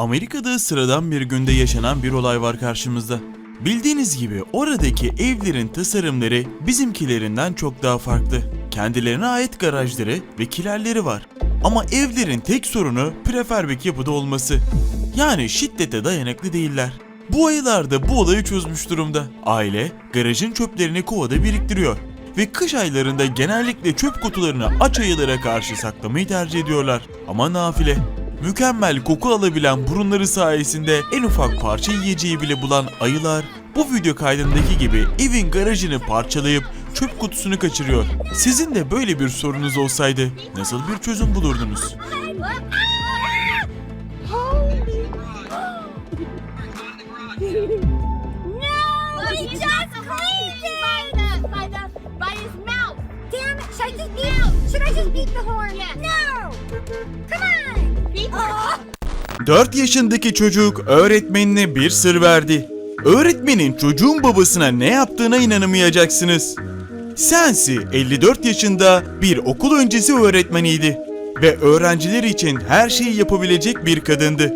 Amerika'da sıradan bir günde yaşanan bir olay var karşımızda. Bildiğiniz gibi oradaki evlerin tasarımları bizimkilerinden çok daha farklı. Kendilerine ait garajları ve kilerleri var. Ama evlerin tek sorunu prefabrik yapıda olması. Yani şiddete dayanıklı değiller. Bu ayılar da bu olayı çözmüş durumda. Aile garajın çöplerini kovada biriktiriyor ve kış aylarında genellikle çöp kutularını aç ayılara karşı saklamayı tercih ediyorlar. Ama nafile. Mükemmel koku alabilen burunları sayesinde en ufak parça yiyeceği bile bulan ayılar bu video kaydındaki gibi evin garajını parçalayıp çöp kutusunu kaçırıyor. Sizin de böyle bir sorunuz olsaydı nasıl bir çözüm bulurdunuz? Should I just beat, should I just beat the horn? No! Come on! Beat the 4 yaşındaki çocuk öğretmenine bir sır verdi. Öğretmenin çocuğun babasına ne yaptığına inanamayacaksınız. Sensi 54 yaşında bir okul öncesi öğretmeniydi ve öğrenciler için her şeyi yapabilecek bir kadındı.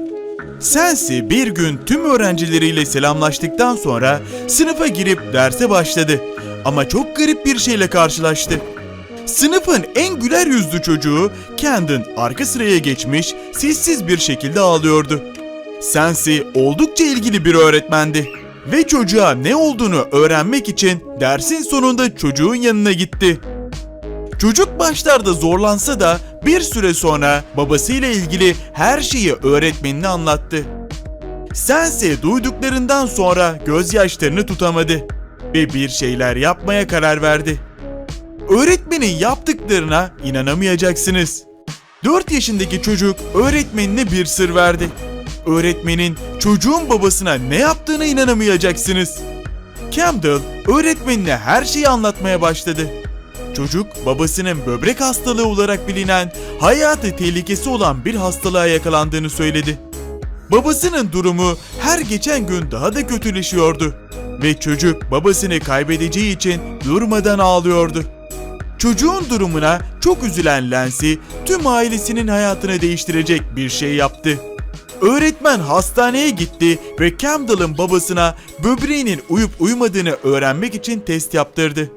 Sensi bir gün tüm öğrencileriyle selamlaştıktan sonra sınıfa girip derse başladı. Ama çok garip bir şeyle karşılaştı. Sınıfın en güler yüzlü çocuğu Camden arka sıraya geçmiş sessiz bir şekilde ağlıyordu. Sensi oldukça ilgili bir öğretmendi ve çocuğa ne olduğunu öğrenmek için dersin sonunda çocuğun yanına gitti. Çocuk başlarda zorlansa da bir süre sonra babasıyla ilgili her şeyi öğretmenine anlattı. Sense duyduklarından sonra gözyaşlarını tutamadı ve bir şeyler yapmaya karar verdi. Öğretmenin yaptıklarına inanamayacaksınız. 4 yaşındaki çocuk öğretmenine bir sır verdi. Öğretmenin çocuğun babasına ne yaptığına inanamayacaksınız. Campbell öğretmenine her şeyi anlatmaya başladı. Çocuk babasının böbrek hastalığı olarak bilinen hayatı tehlikesi olan bir hastalığa yakalandığını söyledi. Babasının durumu her geçen gün daha da kötüleşiyordu ve çocuk babasını kaybedeceği için durmadan ağlıyordu. Çocuğun durumuna çok üzülen Lancy tüm ailesinin hayatını değiştirecek bir şey yaptı. Öğretmen hastaneye gitti ve Campbell'ın babasına böbreğinin uyup uyumadığını öğrenmek için test yaptırdı.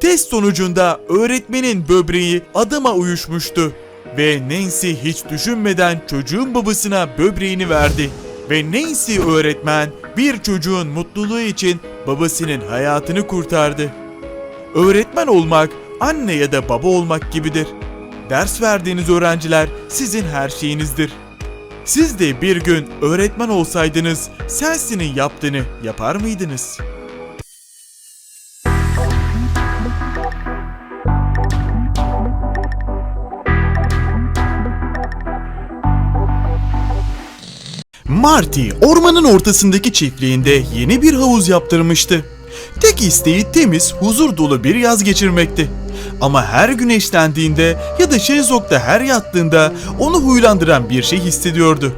Test sonucunda öğretmenin böbreği adama uyuşmuştu ve Nancy hiç düşünmeden çocuğun babasına böbreğini verdi. Ve Nancy öğretmen bir çocuğun mutluluğu için babasının hayatını kurtardı. Öğretmen olmak anne ya da baba olmak gibidir. Ders verdiğiniz öğrenciler sizin her şeyinizdir. Siz de bir gün öğretmen olsaydınız Sensi'nin yaptığını yapar mıydınız? Marty ormanın ortasındaki çiftliğinde yeni bir havuz yaptırmıştı. Tek isteği temiz, huzur dolu bir yaz geçirmekti. Ama her güneşlendiğinde ya da şezlongda her yattığında onu huylandıran bir şey hissediyordu.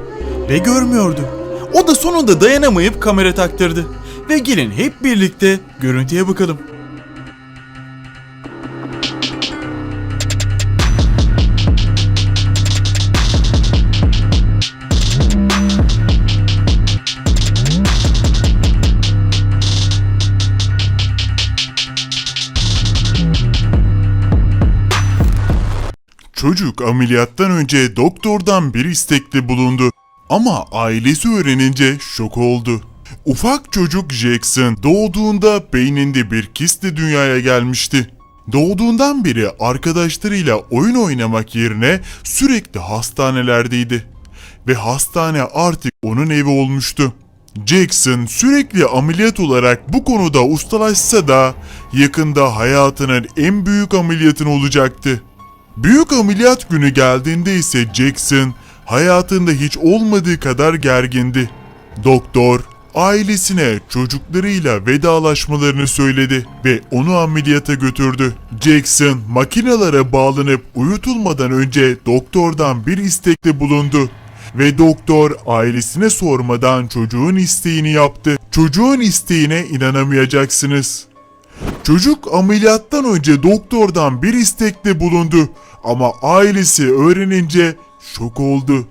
Ve görmüyordu. O da sonunda dayanamayıp kamera taktırdı. Ve gelin hep birlikte görüntüye bakalım. Ameliyattan önce doktordan bir istekte bulundu. Ama ailesi öğrenince şok oldu. Ufak çocuk Jackson doğduğunda beyninde bir kistle dünyaya gelmişti. Doğduğundan beri arkadaşlarıyla oyun oynamak yerine sürekli hastanelerdeydi. Ve hastane artık onun evi olmuştu. Jackson sürekli ameliyat olarak bu konuda ustalaşsa da yakında hayatının en büyük ameliyatını olacaktı. Büyük ameliyat günü geldiğinde ise Jackson hayatında hiç olmadığı kadar gergindi. Doktor ailesine çocuklarıyla vedalaşmalarını söyledi ve onu ameliyata götürdü. Jackson makinalara bağlanıp uyutulmadan önce doktordan bir istekte bulundu ve doktor ailesine sormadan çocuğun isteğini yaptı. Çocuğun isteğine inanamayacaksınız. Çocuk ameliyattan önce doktordan bir istekte bulundu ama ailesi öğrenince şok oldu.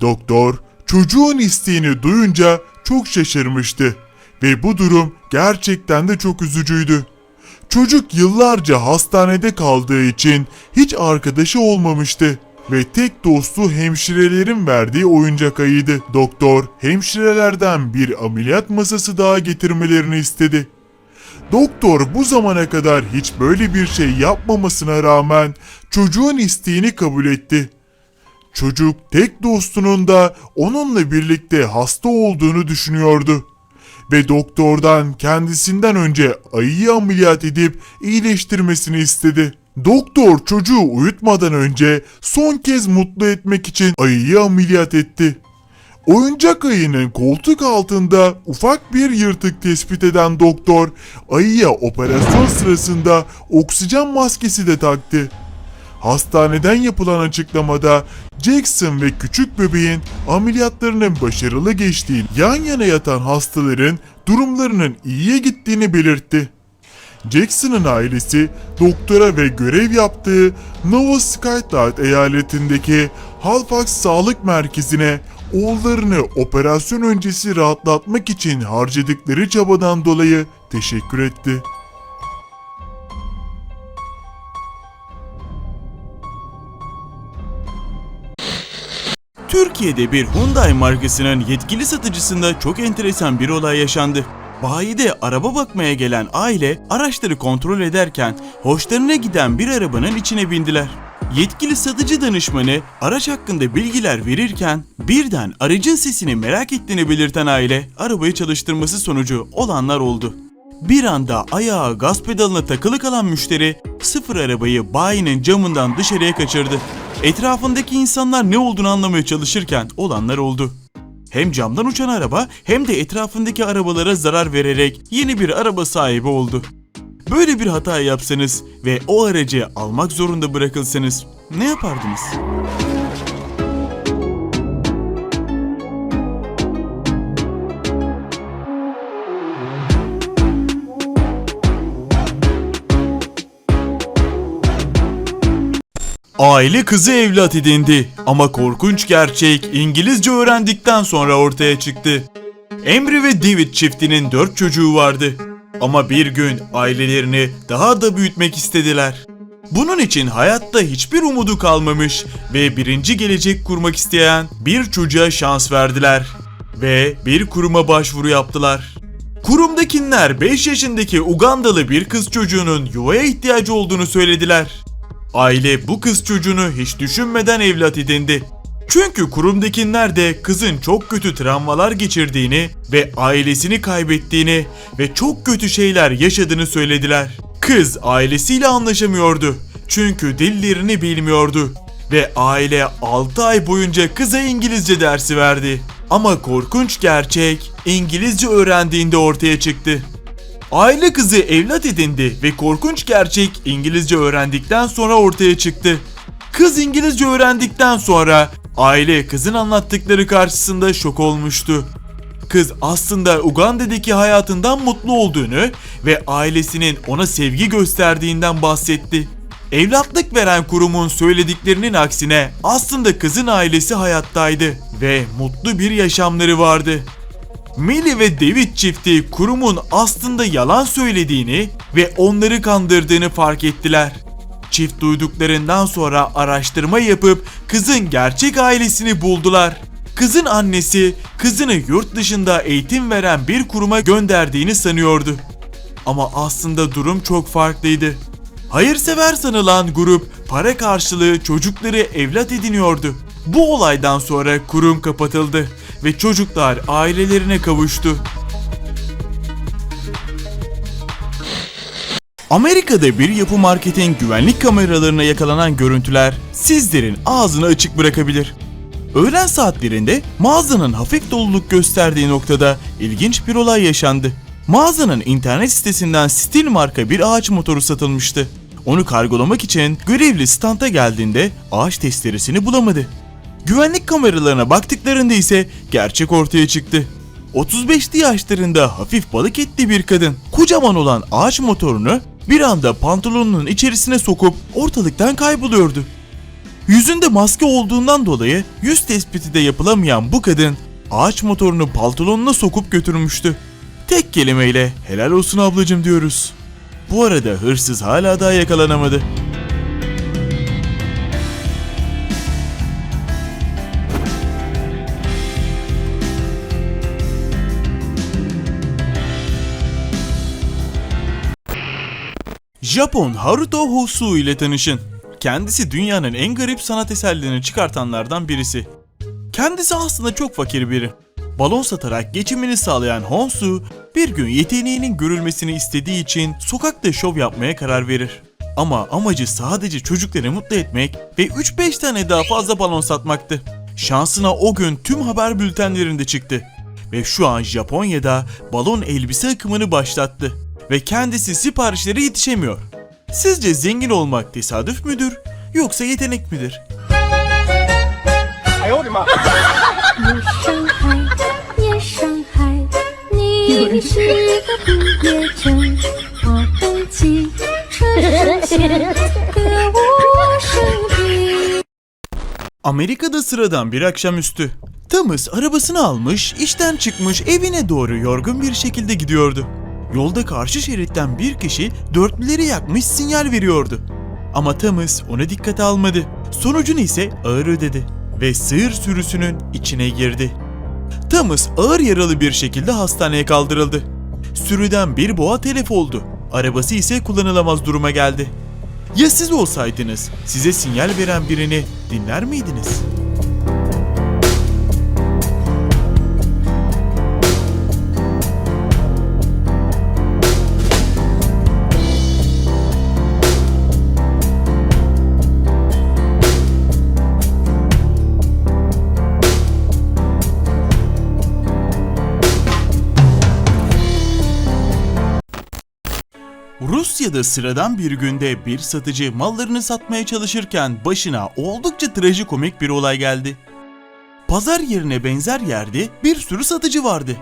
Doktor çocuğun isteğini duyunca çok şaşırmıştı ve bu durum gerçekten de çok üzücüydü. Çocuk yıllarca hastanede kaldığı için hiç arkadaşı olmamıştı ve tek dostu hemşirelerin verdiği oyuncak ayıydı. Doktor hemşirelerden bir ameliyat masası daha getirmelerini istedi. Doktor bu zamana kadar hiç böyle bir şey yapmamasına rağmen çocuğun isteğini kabul etti. Çocuk tek dostunun da onunla birlikte hasta olduğunu düşünüyordu. Ve doktordan kendisinden önce ayıyı ameliyat edip iyileştirmesini istedi. Doktor çocuğu uyutmadan önce son kez mutlu etmek için ayıyı ameliyat etti. Oyuncak ayının koltuk altında ufak bir yırtık tespit eden doktor ayıya operasyon sırasında oksijen maskesi de taktı. Hastaneden yapılan açıklamada Jackson ve küçük bebeğin ameliyatlarının başarılı geçtiği yan yana yatan hastaların durumlarının iyiye gittiğini belirtti. Jackson'ın ailesi doktora ve görev yaptığı Nova Skylight eyaletindeki Halifax Sağlık Merkezi'ne oğullarını operasyon öncesi rahatlatmak için harcadıkları çabadan dolayı teşekkür etti. Türkiye'de bir Hyundai markasının yetkili satıcısında çok enteresan bir olay yaşandı. Bayide araba bakmaya gelen aile araçları kontrol ederken hoşlarına giden bir arabanın içine bindiler. Yetkili satıcı danışmanı araç hakkında bilgiler verirken birden aracın sesini merak ettiğini belirten aile arabayı çalıştırması sonucu olanlar oldu. Bir anda ayağı gaz pedalına takılı kalan müşteri sıfır arabayı bayinin camından dışarıya kaçırdı. Etrafındaki insanlar ne olduğunu anlamaya çalışırken olanlar oldu. Hem camdan uçan araba hem de etrafındaki arabalara zarar vererek yeni bir araba sahibi oldu. Böyle bir hata yapsanız ve o aracı almak zorunda bırakılsanız ne yapardınız? Aile kızı evlat edindi ama korkunç gerçek İngilizce öğrendikten sonra ortaya çıktı. Emre ve David çiftinin dört çocuğu vardı. Ama bir gün ailelerini daha da büyütmek istediler. Bunun için hayatta hiçbir umudu kalmamış ve birinci gelecek kurmak isteyen bir çocuğa şans verdiler. Ve bir kuruma başvuru yaptılar. Kurumdakiler 5 yaşındaki Ugandalı bir kız çocuğunun yuvaya ihtiyacı olduğunu söylediler. Aile bu kız çocuğunu hiç düşünmeden evlat edindi. Çünkü kurumdakiler de kızın çok kötü travmalar geçirdiğini ve ailesini kaybettiğini ve çok kötü şeyler yaşadığını söylediler. Kız ailesiyle anlaşamıyordu. Çünkü dillerini bilmiyordu. Ve aile 6 ay boyunca kıza İngilizce dersi verdi. Ama korkunç gerçek İngilizce öğrendiğinde ortaya çıktı. Aile kızı evlat edindi ve korkunç gerçek İngilizce öğrendikten sonra ortaya çıktı. Kız İngilizce öğrendikten sonra aile kızın anlattıkları karşısında şok olmuştu. Kız aslında Uganda'daki hayatından mutlu olduğunu ve ailesinin ona sevgi gösterdiğinden bahsetti. Evlatlık veren kurumun söylediklerinin aksine aslında kızın ailesi hayattaydı ve mutlu bir yaşamları vardı. Millie ve David çifti kurumun aslında yalan söylediğini ve onları kandırdığını fark ettiler. Çift duyduklarından sonra araştırma yapıp kızın gerçek ailesini buldular. Kızın annesi kızını yurt dışında eğitim veren bir kuruma gönderdiğini sanıyordu. Ama aslında durum çok farklıydı. Hayırsever sanılan grup para karşılığı çocukları evlat ediniyordu. Bu olaydan sonra kurum kapatıldı ve çocuklar ailelerine kavuştu. Amerika'da bir yapı marketin güvenlik kameralarına yakalanan görüntüler sizlerin ağzını açık bırakabilir. Öğlen saatlerinde mağazanın hafif doluluk gösterdiği noktada ilginç bir olay yaşandı. Mağazanın internet sitesinden Steel marka bir ağaç motoru satılmıştı. Onu kargolamak için görevli standa geldiğinde ağaç testeresini bulamadı. Güvenlik kameralarına baktıklarında ise gerçek ortaya çıktı. 35'li yaşlarında hafif balık etli bir kadın kocaman olan ağaç motorunu bir anda pantolonunun içerisine sokup ortalıktan kayboluyordu. Yüzünde maske olduğundan dolayı yüz tespiti de yapılamayan bu kadın ağaç motorunu pantolonuna sokup götürmüştü. Tek kelimeyle helal olsun ablacım diyoruz. Bu arada hırsız hala daha yakalanamadı. Japon Haruto Hosu ile tanışın. Kendisi dünyanın en garip sanat eserlerini çıkartanlardan birisi. Kendisi aslında çok fakir biri. Balon satarak geçimini sağlayan Honsu bir gün yeteneğinin görülmesini istediği için sokakta şov yapmaya karar verir. Ama amacı sadece çocukları mutlu etmek ve 3-5 tane daha fazla balon satmaktı. Şansına o gün tüm haber bültenlerinde çıktı. Ve şu an Japonya'da balon elbise akımını başlattı ve kendisi siparişlere yetişemiyor. Sizce zengin olmak tesadüf müdür yoksa yetenek midir? Amerika'da sıradan bir akşamüstü. Thomas arabasını almış, işten çıkmış, evine doğru yorgun bir şekilde gidiyordu. Yolda karşı şeritten bir kişi dörtlüleri yakmış sinyal veriyordu. Ama Thomas onu dikkate almadı. Sonucunu ise ağır ödedi ve sığır sürüsünün içine girdi. Thomas ağır yaralı bir şekilde hastaneye kaldırıldı. Sürüden bir boğa telef oldu. Arabası ise kullanılamaz duruma geldi. Ya siz olsaydınız size sinyal veren birini dinler miydiniz? Rusya'da sıradan bir günde bir satıcı mallarını satmaya çalışırken başına oldukça trajikomik bir olay geldi. Pazar yerine benzer yerde bir sürü satıcı vardı.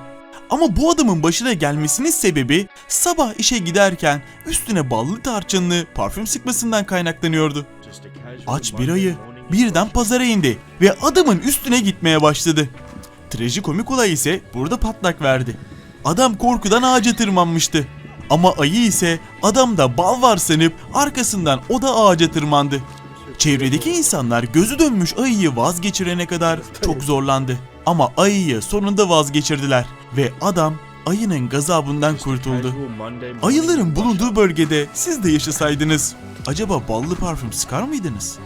Ama bu adamın başına gelmesinin sebebi sabah işe giderken üstüne ballı tarçınlı parfüm sıkmasından kaynaklanıyordu. Aç bir ayı birden pazara indi ve adamın üstüne gitmeye başladı. Trajikomik olay ise burada patlak verdi. Adam korkudan ağaca tırmanmıştı. Ama ayı ise adamda bal var sanıp arkasından o da ağaca tırmandı. Çevredeki insanlar gözü dönmüş ayıyı vazgeçirene kadar çok zorlandı. Ama ayıyı sonunda vazgeçirdiler ve adam ayının gazabından kurtuldu. Ayıların bulunduğu bölgede siz de yaşasaydınız acaba ballı parfüm sıkar mıydınız?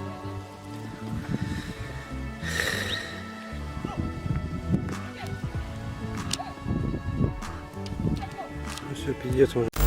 Пиздец, мужик.